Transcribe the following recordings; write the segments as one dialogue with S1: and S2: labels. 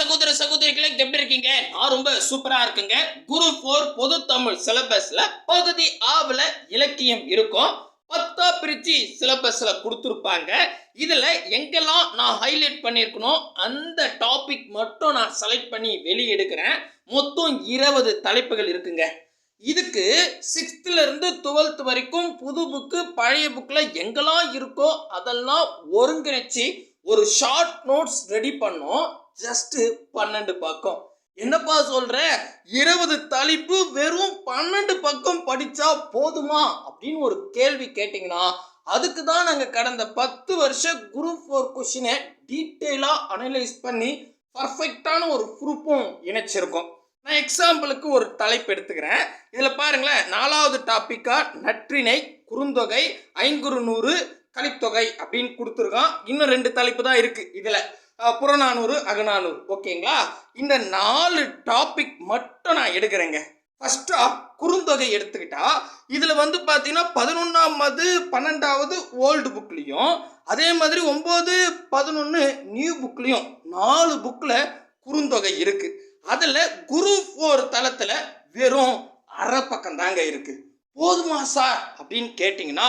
S1: சகோதர சகோதரிகளை எப்படி இருக்கீங்க? நான் ரொம்ப சூப்பரா இருக்குங்க. குரு போர் பொது தமிழ் சிலபஸ்ல பகுதி ஆவுல இலக்கியம் இருக்கும். பத்தா பிரிச்சு சிலபஸ்ல கொடுத்துருப்பாங்க. இதுல எங்கெல்லாம் நான் ஹைலைட் பண்ணியிருக்கணும் அந்த டாபிக் மட்டும் நான் செலக்ட் பண்ணி வெளியெடுக்கிறேன் மொத்தம் இருபது தலைப்புகள் இருக்குங்க. இதுக்கு சிக்ஸ்த்ல இருந்து டுவெல்த் வரைக்கும் புது புக்கு பழைய புக்கில் எங்கெல்லாம் இருக்கோ அதெல்லாம் ஒருங்கிணைச்சி ஒரு ஷார்ட் நோட்ஸ் ரெடி பண்ணோம். ஜஸ்ட்டு பன்னெண்டு பக்கம். என்னப்பா சொல்ற? இருபது தலைப்பு வெறும் பன்னெண்டு பக்கம் படிச்சா போதுமா? அப்படின்னு ஒரு கேள்வி கேட்டிங்கன்னா அதுக்கு தான் நாங்கள் கடந்த பத்து வருஷ குரூப் ஃபோர் கொஷினை டீட்டெயிலாக அனலைஸ் பண்ணி பர்ஃபெக்டான ஒரு குரூப்பும் இணைச்சிருக்கோம். நான் எக்ஸாம்பிளுக்கு ஒரு தலைப்பு எடுத்துக்கிறேன். இதில் பாருங்களேன் நாலாவது டாப்பிக்காக நற்றிணை குறுந்தொகை ஐங்குறு நூறு கலித்தொகை அப்படின்னு கொடுத்துருக்கான். இன்னும் ரெண்டு தலைப்பு தான் இருக்குது இதில். புறநானூறு அகநானூறு ஓகேங்களா? இந்த நாலு டாபிக் மட்டும் நான் எடுக்கிறேங்க. ஃபஸ்ட்டாக குறுந்தொகை எடுத்துக்கிட்டா இதில் வந்து பார்த்தீங்கன்னா பதினொன்றாவது பன்னெண்டாவது ஓல்டு புக்லேயும் அதே மாதிரி ஒம்பது பதினொன்று நியூ புக்லேயும் நாலு புக்கில் குறுந்தொகை இருக்குது அதில் குரு ஃபோர் தளத்தில் வெறும் அரை பக்கம் தாங்க இருக்குது போதுமா சார் அப்படின்னு கேட்டிங்கன்னா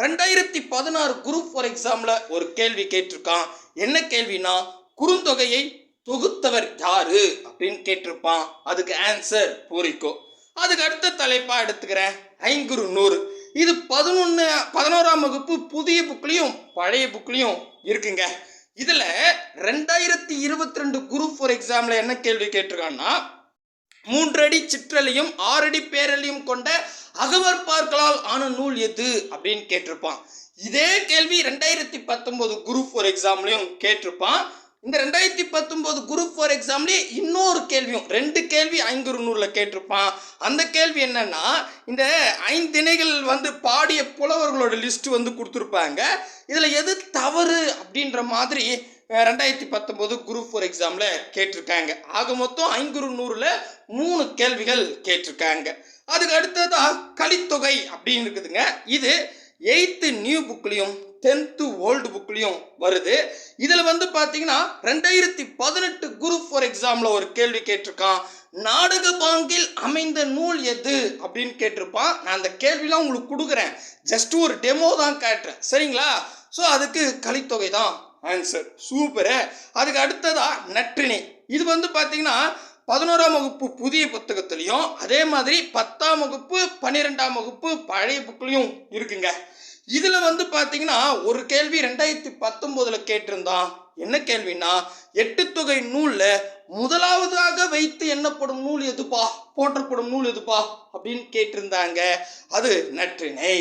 S1: ரெண்டாயிரத்தி பதினாறு குரூப் ஃபார் எக்ஸாமில் ஒரு கேள்வி கேட்டிருக்கான். என்ன கேள்வினா குறுந்தொகையை தொகுத்தவர் யாரு? அப்படின்னு கேட்டிருப்பான். அதுக்கு ஆன்சர் பூரிக்கோ. அதுக்கு அடுத்த தலைப்பாக எடுத்துக்கிறேன். ஐங்குறு நூறு. இது பதினொன்று பதினோராம் வகுப்பு புதிய புக்லேயும் பழைய புக்லேயும் இருக்குங்க. இதில் ரெண்டாயிரத்தி இருபத்தி ரெண்டு குரூப் ஃபார் எக்ஸாமில் என்ன கேள்வி கேட்டிருக்கான்னா மூன்றடி சிற்றலையும் ஆறடி பேரலையும் கொண்ட அகவர் பார்க்கலால் ஆன நூல் எது? அப்படின்னு கேட்டிருப்பான். இதே கேள்வி ரெண்டாயிரத்தி பத்தொம்போது குரூப் ஃபோர் எக்ஸாம்லையும் கேட்டிருப்பான். இந்த ரெண்டாயிரத்தி பத்தொம்போது குரூப் ஃபோர் எக்ஸாம்லேயே இன்னொரு கேள்வியும் ரெண்டு கேள்வி ஐங்குறு நூலில் கேட்டிருப்பான். அந்த கேள்வி என்னன்னா இந்த ஐந்திணைகள் வந்து பாடிய புலவர்களோட லிஸ்ட் வந்து கொடுத்துருப்பாங்க. இதில் எது தவறு அப்படின்ற மாதிரி ரெண்டாயிரத்தி பத்தொம்போது குரூப் ஃபோர் எக்ஸாமில் கேட்டிருக்காங்க. ஆக மொத்தம் ஐங்குறு நூறில் மூணு கேள்விகள் கேட்டிருக்காங்க. அதுக்கு அடுத்ததாக கலித்தொகை அப்படின்னு இருக்குதுங்க. இது எயித்து நியூ புக்லேயும் டென்த்து ஓல்டு புக்லேயும் வருது. இதில் வந்து பார்த்தீங்கன்னா ரெண்டாயிரத்தி பதினெட்டு குரூப் ஃபார் எக்ஸாமில் ஒரு கேள்வி கேட்டிருக்கான். நாடக பாங்கில் அமைந்த நூல் எது அப்படின்னு கேட்டிருப்பான். நான் அந்த கேள்விலாம் உங்களுக்கு கொடுக்குறேன். ஜஸ்ட் ஒரு டெமோ தான் காட்டுறேன் சரிங்களா? ஸோ அதுக்கு கலித்தொகை தான் ஆன்சர் சூப்பரு அதுக்கு அடுத்ததா நற்றிணை. இது வந்து பார்த்தீங்கன்னா பதினோராம் வகுப்பு புதிய புத்தகத்துலேயும் அதே மாதிரி பத்தாம் வகுப்பு பன்னிரெண்டாம் வகுப்பு பழைய புக்லேயும் இருக்குங்க. இதில் வந்து பார்த்தீங்கன்னா ஒரு கேள்வி ரெண்டாயிரத்தி பத்தொம்போதில் கேட்டிருந்தான். என்ன கேள்வின்னா எட்டு தொகை நூலில் முதலாவதாக வைத்து எண்ணப்படும் நூல் எதுப்பா? போற்றப்படும் நூல் எதுப்பா? அப்படின்னு கேட்டிருந்தாங்க. அது நற்றினை.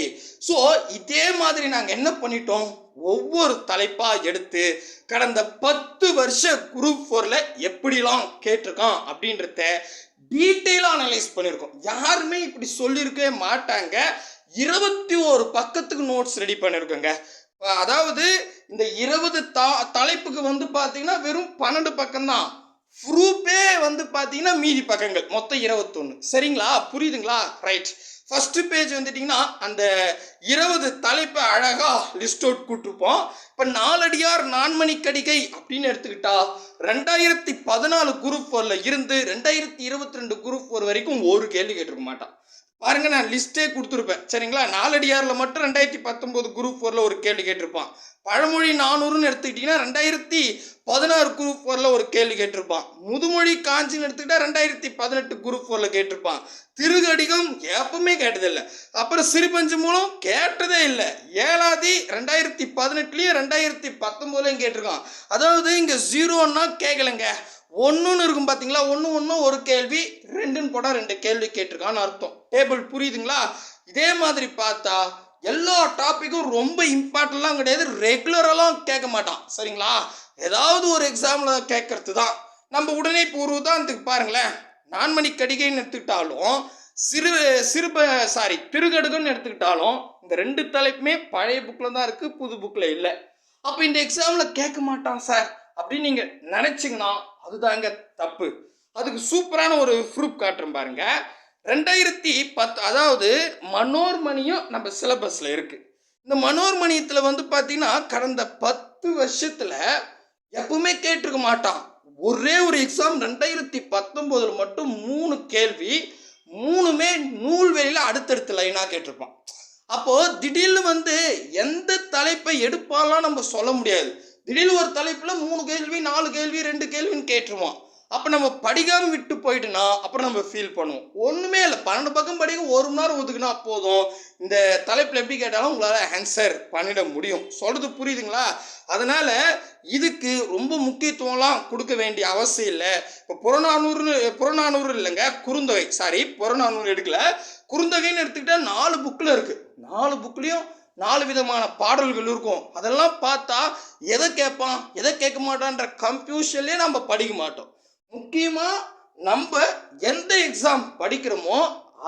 S1: ஸோ இதே மாதிரி நாங்கள் என்ன பண்ணிட்டோம்? ஒவ்வொரு தலைப்பாக எடுத்து கடந்த பத்து வருஷ குரூப் ஃபோரில் எப்படிலாம் கேட்டிருக்கோம் அப்படின்றத டீட்டெயிலாக அனலைஸ் பண்ணியிருக்கோம். யாருமே இப்படி சொல்லியிருக்கவே மாட்டாங்க. இருபத்தி ஒரு பக்கத்துக்கு நோட்ஸ் ரெடி பண்ணியிருக்கோங்க. அதாவது இந்த இருபது தா தலைப்புக்கு வந்து பார்த்தீங்கன்னா வெறும் பன்னெண்டு பக்கம்தான். ப்ரூஃபே வந்து பார்த்தீங்கன்னா மீதி பக்கங்கள் மொத்தம் இருபத்தொன்று சரிங்களா? புரியுதுங்களா? ரைட் ஃபஸ்ட்டு பேஜ் வந்துட்டிங்கன்னா அந்த இருபது தலைப்பை அழகாக லிஸ்ட் அவுட் கூட்டிருப்போம். இப்போ நாலடியார் நான்மணி கடிகை அப்படின்னு எடுத்துக்கிட்டா ரெண்டாயிரத்தி பதினாலு குரூப் ஃபோரில் இருந்து ரெண்டாயிரத்தி இருபத்தி ரெண்டு குரூப் ஃபோர் வரைக்கும் ஒரு கேள்வி கேட்டிருக்க மாட்டான். பாருங்க நான் லிஸ்ட்டே கொடுத்துருப்பேன். சரிங்களா? நாலடியாரில் மட்டும் ரெண்டாயிரத்தி பத்தொம்போது குரூப் ஃபோரில் ஒரு கேள்வி கேட்டிருப்பான். பழமொழி நானூறுன்னு எடுத்துக்கிட்டிங்கன்னா ரெண்டாயிரத்தி பதினாறு குரூப் ஃபோரில் ஒரு கேள்வி கேட்டிருப்பான். முதுமொழி காஞ்சின்னு எடுத்துக்கிட்டா ரெண்டாயிரத்தி பதினெட்டு குரூப் ஃபோரில் கேட்டிருப்பான். திருகடிகம் எப்பவுமே கேட்டதில்லை. அப்புறம் சிறுபஞ்சு மூலம் கேட்டதே இல்லை. ஏழாதி ரெண்டாயிரத்தி பதினெட்டுலேயும் ரெண்டாயிரத்தி பத்தொம்போதுலேயும் கேட்டிருக்கான். அதாவது இங்கே ஜீரோன்னா கேட்கலங்க ஒன்றுன்னு இருக்கும் பார்த்தீங்களா ஒன்று ஒன்றும் ஒரு கேள்வி ரெண்டுன்னு போட்டால் ரெண்டு கேள்வி கேட்டிருக்கான்னு அர்த்தம். டேபிள் புரியுதுங்களா? இதே மாதிரி பார்த்தா எல்லா டாப்பிக்கும் ரொம்ப இம்பார்ட்டன்லாம் கிடையாது. ரெகுலரெல்லாம் கேட்க மாட்டான். சரிங்களா? ஏதாவது ஒரு எக்ஸாமில் கேட்கறது தான். நம்ம உடனே இப்போ ஒரு உதாரணத்துக்கு பாருங்களேன். நான்மணி கடிகைன்னு எடுத்துக்கிட்டாலும் சிறு சிறுப சாரி திருகடுகன்னு எடுத்துக்கிட்டாலும் இந்த ரெண்டு தலைப்புமே பழைய புக்கில் தான் இருக்குது புது புக்கில் இல்லை. அப்போ இந்த எக்ஸாமில் கேட்க மாட்டான் சார் அப்படின்னு நீங்கள் நினச்சிங்கன்னா அதுதாங்க தப்பு. அதுக்கு சூப்பரான ஒரு ப்ரூஃப் காட்டுறேன் பாருங்க. ரெண்டாயிரத்தி பத்து அதாவது மனோர்மணியும் நம்ம சிலபஸில் இருக்குது இந்த மனோர்மணியத்தில் வந்து பார்த்தீங்கன்னா கடந்த பத்து வருஷத்தில் எப்பவுமே கேட்டிருக்க மாட்டான்.
S2: ஒரே ஒரு எக்ஸாம் ரெண்டாயிரத்தி பத்தொம்போதில் மட்டும் மூணு கேள்வி மூணுமே நூல்வெளியில் அடுத்தடுத்த லைனாக கேட்டிருப்பான். அப்போது திடீர்னு வந்து எந்த தலைப்பை எடுப்பாலாம் நம்ம சொல்ல முடியாது. திடீர்னு ஒரு தலைப்பில் மூணு கேள்வி நாலு கேள்வி ரெண்டு கேள்வின்னு கேட்டுருவான். அப்போ நம்ம படிக்காமல் விட்டு போயிட்டுனா அப்புறம் நம்ம ஃபீல் பண்ணுவோம். ஒன்றுமே இல்லை. பன்னெண்டு பக்கம் படிக்க ஒரு மணி நேரம் ஒதுக்குனா போதும். இந்த தலைப்பில் எப்படி கேட்டாலும் உங்களால் ஆன்சர் பண்ணிட முடியும். சொல்கிறது புரியுதுங்களா? அதனால் இதுக்கு ரொம்ப முக்கியத்துவம்லாம் கொடுக்க வேண்டிய அவசியம் இல்லை. இப்போ புறநானூறு புறநானூறு இல்லைங்க குறுந்தொகை. சாரி புறநானூறு எடுக்கல. குறுந்தொகைன்னு எடுத்துக்கிட்டால் நாலு புக்கில் இருக்குது நாலு புக்லேயும் நாலு விதமான பாடல்கள் இருக்கும். அதெல்லாம் பார்த்தா எதை கேட்பான்? எதை கேட்க மாட்டான்ற கன்ஃபியூஷன்லேயே நம்ம படிக்க மாட்டோம். முக்கியமாக நம்ம எந்த எக்ஸாம் படிக்கிறோமோ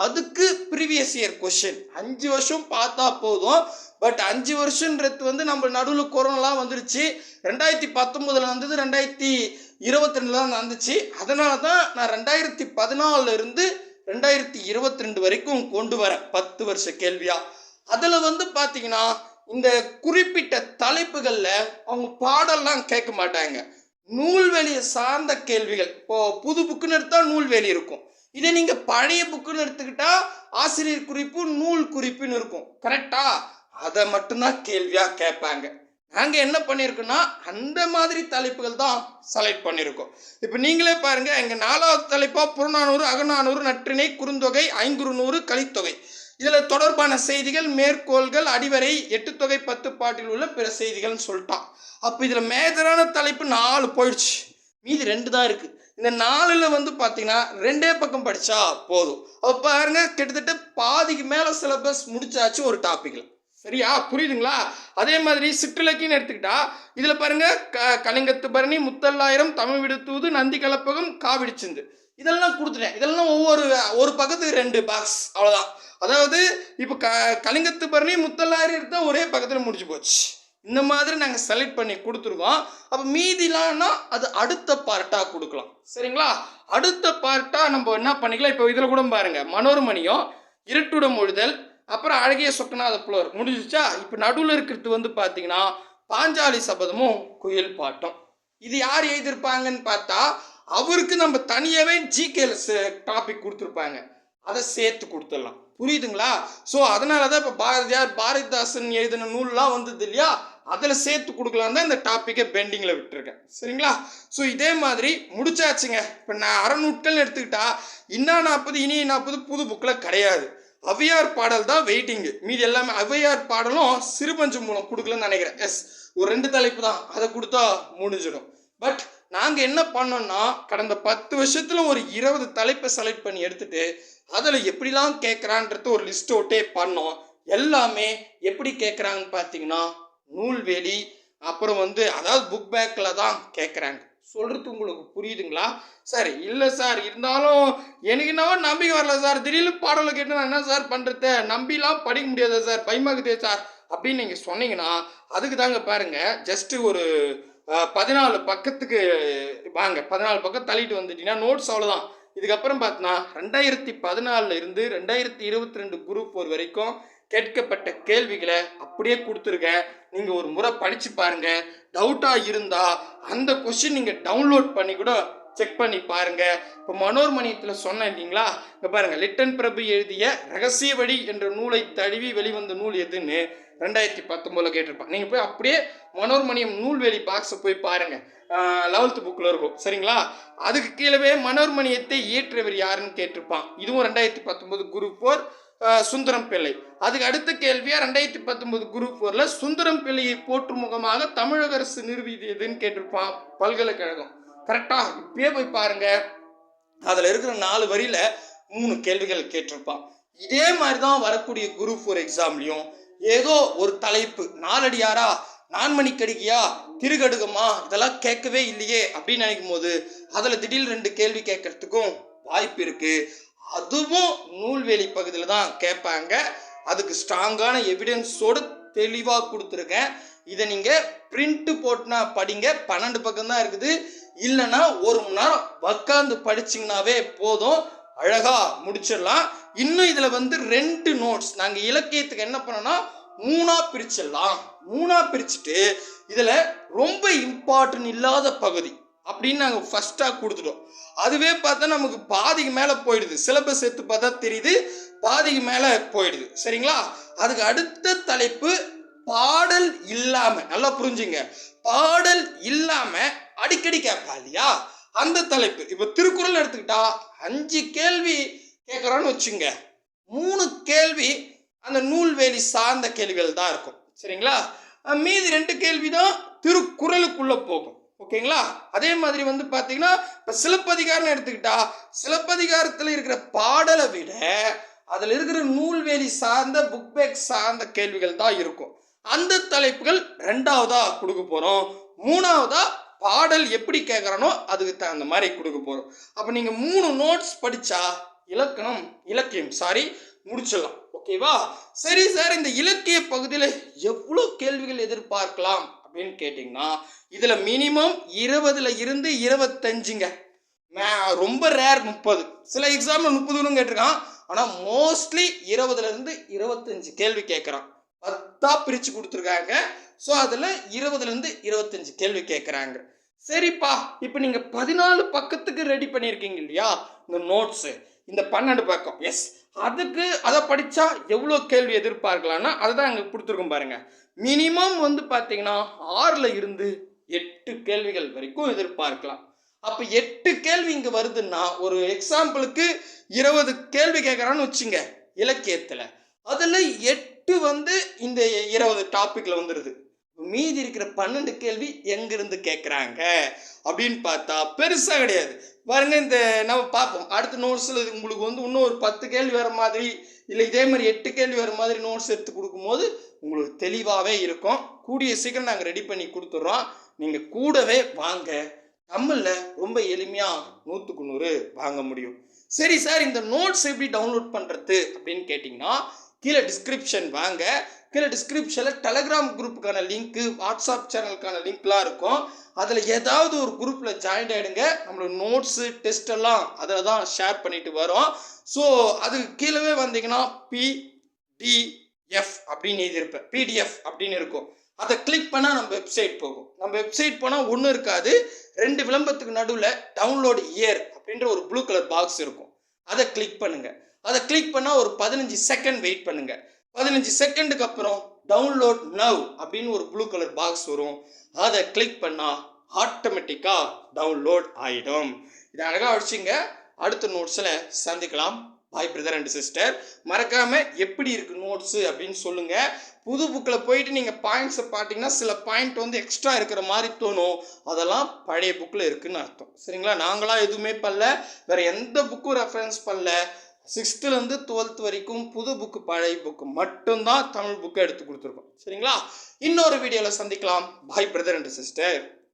S2: அதுக்கு ப்ரீவியஸ் இயர் கொஷின் அஞ்சு வருஷம் பார்த்தா போதும். பட் அஞ்சு வருஷன்றது வந்து நம்ம நடுவில் கொரோனாலாம் வந்துருச்சு. ரெண்டாயிரத்தி பத்தொம்போதில் வந்தது ரெண்டாயிரத்தி இருபத்தி ரெண்டில் தான் வந்துச்சு அதனால தான் நான் ரெண்டாயிரத்தி பதினாலிருந்து ரெண்டாயிரத்தி இருபத்தி ரெண்டு வரைக்கும் கொண்டு வரேன். பத்து வருஷ கேள்வியாக அதில் வந்து பார்த்தீங்கன்னா இந்த குறிப்பிட்ட தலைப்புகளில் அவங்க பாடல்லாம் கேட்க மாட்டாங்க. நூல்வெளியை சார்ந்த கேள்விகள். இப்போ புது புக்குன்னு எடுத்தால் நூல்வெளி இருக்கும். இதே நீங்கள் பழைய புக்குன்னு எடுத்துக்கிட்டா ஆசிரியர் குறிப்பு நூல் குறிப்புன்னு இருக்கும். கரெக்டா அதை மட்டும்தான் கேள்வியாக கேட்பாங்க. நாங்கள் என்ன பண்ணியிருக்கோன்னா அந்த மாதிரி தலைப்புகள் தான் செலக்ட் பண்ணியிருக்கோம் இப்போ நீங்களே பாருங்கள் எங்கள் நாலாவது தலைப்பாக புறநானூறு அகநானூறு நற்றிணை குறுந்தொகை ஐங்குறுநூறு கலித்தொகை. இதில் தொடர்பான செய்திகள் மேற்கோள்கள் அடிவரை எட்டு தொகை பத்து பாட்டில் உள்ள பிற செய்திகள்னு சொல்லிட்டான். அப்போ இதில் மேஜரான தலைப்பு நாலு போயிடுச்சு. மீதி ரெண்டு தான் இருக்குது இந்த நாலில் வந்து பார்த்தீங்கன்னா ரெண்டே பக்கம் படித்தா போதும். அப்போ பாருங்க கிட்டத்தட்ட பாதிக்கு மேலே சிலபஸ் முடிச்சாச்சு ஒரு டாப்பிக்கில் சரியா? புரியுதுங்களா? அதே மாதிரி சிற்றிலக்கியன்னு எடுத்துக்கிட்டா இதில் பாருங்க க கலிங்கத்து பரணி முத்தல்லாயிரம் தமிழ் விடுத்தூது நந்தி கலப்பகம் காவிடிச்சிந்து இதெல்லாம் கொடுத்துட்டேன். இதெல்லாம் ஒவ்வொரு ஒரு பக்கத்துக்கு ரெண்டு பாக்ஸ் அவ்வளோதான் அதாவது இப்போ க கலிங்கத்து பரணி முத்தல்லாயிரம் எடுத்தால் ஒரே பக்கத்தில் முடிஞ்சு போச்சு. இந்த மாதிரி நாங்கள் செலக்ட் பண்ணி கொடுத்துருக்கோம். அப்போ மீதிலாம்னா அது அடுத்த பார்ட்டாக கொடுக்கலாம். சரிங்களா? அடுத்த பார்ட்டாக நம்ம என்ன பண்ணிக்கலாம்? இப்போ இதில் கூட பாருங்கள் மனோர்மணியும் இருட்டுடம் மொழிதல் அப்புறம் அழகிய சொக்கநாத புலவர். முடிஞ்சிச்சா? இப்போ நடுவில் இருக்கிறது வந்து பார்த்தீங்கன்னா பாஞ்சாலி சபதமும் குயில் பாட்டும். இது யார் எழுதியிருப்பாங்கன்னு பார்த்தா அவருக்கு நம்ம தனியாகவே ஜிகேல டாபிக் கொடுத்துருப்பாங்க. அதை சேர்த்து கொடுத்துடலாம். புரியுதுங்களா? ஸோ அதனால தான் இப்போ பாரதியார் பாரதிதாசன் எழுதின நூல்லாம் வந்தது இல்லையா? அதில் சேர்த்து கொடுக்கலாம் தான் இந்த டாப்பிக்கை பெண்டிங்கில் விட்டுருக்கேன். சரிங்களா? ஸோ இதே மாதிரி முடிச்சாச்சுங்க. இப்போ நான் அறநூட்கள்னு எடுத்துக்கிட்டா இன்னா நாற்பது இனி நாற்பது புது புக்கில் கிடையாது. அவையார் பாடல் தான் வெயிட்டிங்கு. மீதி எல்லாமே அவையார் பாடலும் சிறுபஞ்சு மூலம் கொடுக்கலன்னு நினைக்கிறேன். எஸ் ஒரு ரெண்டு தலைப்பு தான். அதை கொடுத்தா முடிஞ்சிடும். பட் நாங்கள் என்ன பண்ணோம்னா கடந்த பத்து வருஷத்தில் ஒரு இருபது தலைப்பை செலக்ட் பண்ணி எடுத்துட்டு அதில் எப்படிலாம் கேட்குறான்றது ஒரு லிஸ்ட் அவுட்டே பண்ணோம். எல்லாமே எப்படி கேட்குறாங்கன்னு பார்த்தீங்கன்னா நூல்வேலி அப்புறம் வந்து அதாவது புக் பேக்கில் தான் கேட்குறாங்க சொல்கிறது உங்களுக்கு புரியுதுங்களா? சார் இல்லை சார். இருந்தாலும் எனக்கு என்னவோ நம்பிக்கை வரல சார். திடீர்னு பாடலை கேட்டு நான் என்ன சார் பண்ணுறது நம்பிலாம் படிக்க முடியாது சார். பயமாகுதே சார். அப்படின்னு நீங்கள் சொன்னீங்கன்னா அதுக்கு தாங்க பாருங்கள் ஜஸ்ட்டு ஒரு பதினாலு பக்கத்துக்கு வாங்க. பதினாலு பக்கம் தள்ளிட்டு வந்துட்டீங்கன்னா நோட்ஸ் அவ்வளோதான் இதுக்கப்புறம் பார்த்தோன்னா ரெண்டாயிரத்தி பதினாலில் இருந்து ரெண்டாயிரத்தி இருபத்தி ரெண்டு குரூப் ஒரு வரைக்கும் கேட்கப்பட்ட கேள்விகளை அப்படியே கொடுத்துருக்கேன். நீங்கள் ஒரு முறை படித்து பாருங்கள் டவுட்டாக இருந்தால் அந்த கொஷின் நீங்கள் டவுன்லோட் பண்ணி கூட செக் பண்ணி பாருங்க. இப்போ மனோர்மணியத்தில் சொன்னேன் இல்லைங்களா? இங்கே பாருங்க லிட்டன் பிரபு எழுதிய ரகசிய வழி என்ற நூலை தழுவி வெளிவந்த நூல் எதுன்னு ரெண்டாயிரத்தி பத்தொம்போதில் கேட்டிருப்பான் நீங்கள் போய் அப்படியே மனோர்மணியம் நூல்வெளி பாக்ஸை போய் பாருங்க. லெவல்த்து புக்கில் இருக்கும். சரிங்களா? அதுக்கு கீழவே மனோர்மணியத்தை இயற்றியவர் யாருன்னு கேட்டிருப்பான். இதுவும் ரெண்டாயிரத்தி பத்தொம்போது குரூப் ஃபோர் சுந்தரம் பிள்ளை. அதுக்கு அடுத்த கேள்வியாக ரெண்டாயிரத்தி பத்தொன்பது குரூப் ஃபோரில் சுந்தரம் பிள்ளையை போற்று முகமாக தமிழக அரசு நிறுவியதுன்னு கேட்டிருப்பான் பல்கலைக்கழகம். கரெக்டாக இப்பயே போய் பாருங்க. அதில் இருக்கிற நாலு வரியில மூணு கேள்விகள் கேட்டிருப்பான். இதே மாதிரி தான் வரக்கூடிய குரூப் ஃபோர் எக்ஸாம்லையும் ஏதோ ஒரு தலைப்பு நாலடியாரா நான்மணிக்கடிகையா திருகடுகமா இதெல்லாம் கேட்கவே இல்லையே அப்படின்னு நினைக்கும் போது அதில் திடீர் ரெண்டு கேள்வி கேட்கறதுக்கும் வாய்ப்பு இருக்குது அதுவும் நூல்வேலி பகுதியில் தான் கேட்பாங்க. அதுக்கு ஸ்ட்ராங்கான எவிடன்ஸோடு தெளிவாக கொடுத்துருக்கேன். இதை நீங்கள் பிரிண்ட்டு போட்டுனா படிங்க. பன்னெண்டு பக்கம் தான் இருக்குது. இல்லைன்னா ஒரு மணி நேரம் உக்காந்து படிச்சிங்கனாவே போதும். அழகாக முடிச்சிடலாம். இன்னும் இதில் வந்து ரெண்டு நோட்ஸ் நாங்கள் இலக்கியத்துக்கு என்ன பண்ணோம்னா மூணாக பிரிச்சிடலாம். மூணாக பிரிச்சுட்டு இதில் ரொம்ப இம்பார்ட்டன்ட் இல்லாத பகுதி. அப்படின்னு நாங்கள் ஃபஸ்ட்டாக கொடுத்துட்டோம். அதுவே பார்த்தா நமக்கு பாதிக்கு மேலே போயிடுது. சிலபஸ் எடுத்து பார்த்தா தெரியுது பாதிக்கு மேலே போயிடுது. சரிங்களா? அதுக்கு அடுத்த தலைப்பு பாடல் இல்லாமல் நல்லா புரிஞ்சுங்க. பாடல் இல்லாமல் அடிக்கடி கேட்பா இல்லையா? அந்த தலைப்பு. இப்போ திருக்குறள் எடுத்துக்கிட்டா அஞ்சு கேள்வி கேட்குறோன்னு வச்சுங்க. மூணு கேள்வி அந்த நூல்வேலி சார்ந்த கேள்விகள் தான் இருக்கும். சரிங்களா? மீதி ரெண்டு கேள்வி தான் திருக்குறளுக்குள்ளே போகும். ஓகேங்களா? அதே மாதிரி வந்து பார்த்தீங்கன்னா இப்போ சிலப்பதிகாரம்னு எடுத்துக்கிட்டா சிலப்பதிகாரத்தில் இருக்கிற பாடலை விட அதில் இருக்கிற நூல்வேலி சார்ந்த புக் பேக் சார்ந்த கேள்விகள் தான் இருக்கும். அந்த தலைப்புகள் ரெண்டாவதா கொடுக்க போகிறோம் மூணாவதா பாடல் எப்படி கேட்குறானோ அதுக்கு தகுந்த மாதிரி கொடுக்க போகிறோம் அப்போ நீங்கள் மூணு நோட்ஸ் படித்தா இலக்கணம் இலக்கியம் சாரி முடிச்சிடலாம். ஓகேவா? சரி சார் இந்த இலக்கிய பகுதியில் எவ்வளோ கேள்விகள் எதிர்பார்க்கலாம்? அப்படின்னு கேட்டிங்கன்னா இதில் மினிமம் இருபதுல இருந்து இருபத்தஞ்சுங்க. மே- ரொம்ப ரேர் முப்பது. சில எக்ஸாமில் முப்பதுன்னு கேட்டிருக்கான். ஆனால் மோஸ்ட்லி இருபதுலேருந்து இருபத்தஞ்சு கேள்வி கேட்குறான். பத்தா பிரித்து கொடுத்துருக்காங்க. ஸோ அதில் இருபதுலேருந்து இருபத்தஞ்சு கேள்வி கேட்குறாங்க. சரிப்பா இப்போ நீங்கள் பதினாலு பக்கத்துக்கு ரெடி பண்ணியிருக்கீங்க இல்லையா? இந்த நோட்ஸு இந்த பன்னெண்டு பக்கம். எஸ் அதுக்கு அதை படித்தா எவ்வளோ கேள்வி எதிர்பார்க்கலாம்னா அதை தான் அங்கே கொடுத்துருக்கோம் பாருங்கள் மினிமம் வந்து பார்த்தீங்கன்னா ஆறில் இருந்து எட்டு கேள்விகள் வரைக்கும் எதிர்பார்க்கலாம். அப்போ எட்டு கேள்வி இங்கே வருதுன்னா ஒரு எக்ஸாம்பிளுக்கு இருபது கேள்வி கேட்குறான்னு வச்சுங்க இலக்கியத்தில். அதில் எட்டு வந்து இந்த இருபது டாப்பிக்கில் வந்துடுது மீதி இருக்கிற பன்னெண்டு கேள்வி எங்கிருந்து கேட்குறாங்க அப்படின்னு பார்த்தா பெருசாக கிடையாது. பாருங்க இந்த நம்ம பார்ப்போம். அடுத்த நோட்ஸில் உங்களுக்கு வந்து இன்னும் ஒரு பத்து கேள்வி வர மாதிரி இல்லை இதே மாதிரி எட்டு கேள்வி வர மாதிரி நோட்ஸ் எடுத்து கொடுக்கும்போது உங்களுக்கு தெளிவாகவே இருக்கும். கூடிய சீக்கிரம் நாங்கள் ரெடி பண்ணி கொடுத்துட்றோம் நீங்கள் கூடவே வாங்க. தமிழில் ரொம்ப எளிமையாக நூற்றுக்கு நூறு வாங்க முடியும். சரி சார் இந்த நோட்ஸ் எப்படி டவுன்லோட் பண்ணுறது அப்படின்னு கேட்டிங்கன்னா கீழே டிஸ்கிரிப்ஷன் வாங்க. கீழே டிஸ்கிரிப்ஷனில் டெலகிராம் குரூப்புக்கான லிங்க்கு வாட்ஸ்அப் சேனலுக்கான லிங்க்லாம் இருக்கும். அதில் ஏதாவது ஒரு குரூப்பில் ஜாயின் ஆகிடுங்க நம்மளோட நோட்ஸு டெஸ்ட் எல்லாம் அதில் தான் ஷேர் பண்ணிட்டு வரோம். ஸோ அதுக்கு கீழவே வந்தீங்கன்னா பிடிஎஃப் அப்படின்னு எழுதியிருப்பேன். பிடிஎஃப் அப்படின்னு இருக்கும். அதை கிளிக் பண்ணால் நம்ம வெப்சைட் போகும். நம்ம வெப்சைட் போனால் ஒன்றும் இருக்காது. ரெண்டு விளம்பரத்துக்கு நடுவில் டவுன்லோட் இயர் அப்படின்ற ஒரு ப்ளூ கலர் பாக்ஸ் இருக்கும். அதை கிளிக் பண்ணுங்கள் அதை கிளிக் பண்ணால் ஒரு பதினஞ்சு செகண்ட் வெயிட் பண்ணுங்கள் பதினஞ்சு செகண்டுக்கு அப்புறம் டவுன்லோட் நவ் அப்படின்னு ஒரு ப்ளூ கலர் பாக்ஸ் வரும். அதை கிளிக் பண்ணால் ஆட்டோமேட்டிக்காக டவுன்லோட் ஆகிடும் இதை அழகாக அடிச்சிங்க அடுத்த நோட்ஸில் சந்திக்கலாம். பாய் பிரதர் அண்ட் சிஸ்டர் மறக்காமல் எப்படி இருக்கு நோட்ஸு அப்படின்னு சொல்லுங்கள் புது புக்கில் போயிட்டு நீங்கள் பாயிண்ட்ஸை பார்த்தீங்கன்னா சில பாயிண்ட் வந்து எக்ஸ்ட்ரா இருக்கிற மாதிரி தோணும். அதெல்லாம் பழைய புக்கில் இருக்குதுன்னு அர்த்தம். சரிங்களா? நாங்களாம் எதுவுமே பண்ணல. வேறு எந்த புக்கும் ரெஃபரன்ஸ் பண்ணல. சிக்ஸ்த்துலேருந்து டுவெல்த் வரைக்கும் புது புக்கு பழைய புக்கு மட்டும்தான் தமிழ் புக்கை எடுத்து கொடுத்துருக்கோம். சரிங்களா? இன்னொரு வீடியோவில் சந்திக்கலாம். பாய் பிரதர் அண்ட் சிஸ்டர்